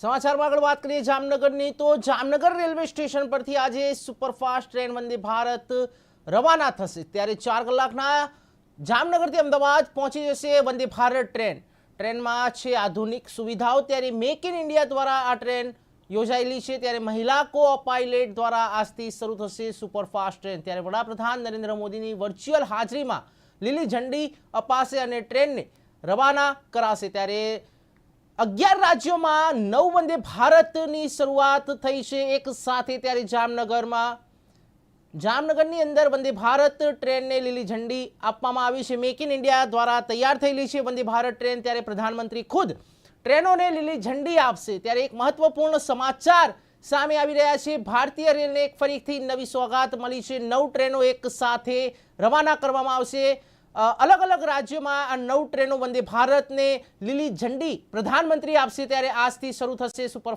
સમાચારમાં આગળ વાત કરીએ જામનગરની, તો જામનગર રેલવે સ્ટેશન પરથી આજે સુપરફાસ્ટ ટ્રેન વંદે ભારત રવાના થશે. ત્યારે ચાર કલાકના જામનગરથી અમદાવાદ પહોંચી જશે વંદે ભારત ટ્રેન. ટ્રેનમાં છે આધુનિક સુવિધાઓ, ત્યારે મેક ઇન ઇન્ડિયા દ્વારા આ ટ્રેન યોજાયેલી છે. ત્યારે મહિલા કો પાયલટ દ્વારા આજથી શરૂ થશે સુપરફાસ્ટ ટ્રેન. ત્યારે વડાપ્રધાન નરેન્દ્ર મોદીની વર્ચ્યુઅલ હાજરીમાં લીલી ઝંડી અપાશે અને ટ્રેનને રવાના કરાશે. ત્યારે અગિયાર રાજ્યોમાં નવ વંદે ભારતની શરૂઆત થઈ છે. એક સાથે ત્યારે જામનગરમાં, જામનગરની અંદર વંદે ભારત ટ્રેનને લીલી ઝંડી આપવામાં આવી છે. મેક ઇન ઇન્ડિયા દ્વારા તૈયાર થયેલી છે વંદે ભારત ટ્રેન. ત્યારે પ્રધાનમંત્રી ખુદ ટ્રેનોને લીલી ઝંડી આપશે. ત્યારે એક મહત્વપૂર્ણ સમાચાર સામે આવી રહ્યા છે. ભારતીય રેલને એક ફરીથી નવી સોગાત મળી છે. નવ ટ્રેનો એક સાથે રવાના કરવામાં આવશે. અલગ અલગ રાજ્યોમાં આ નવ ટ્રેનો વંદે ભારતને લીલી ઝંડી પ્રધાનમંત્રી આપશે ત્યારે આજથી શરૂ થશે સુપર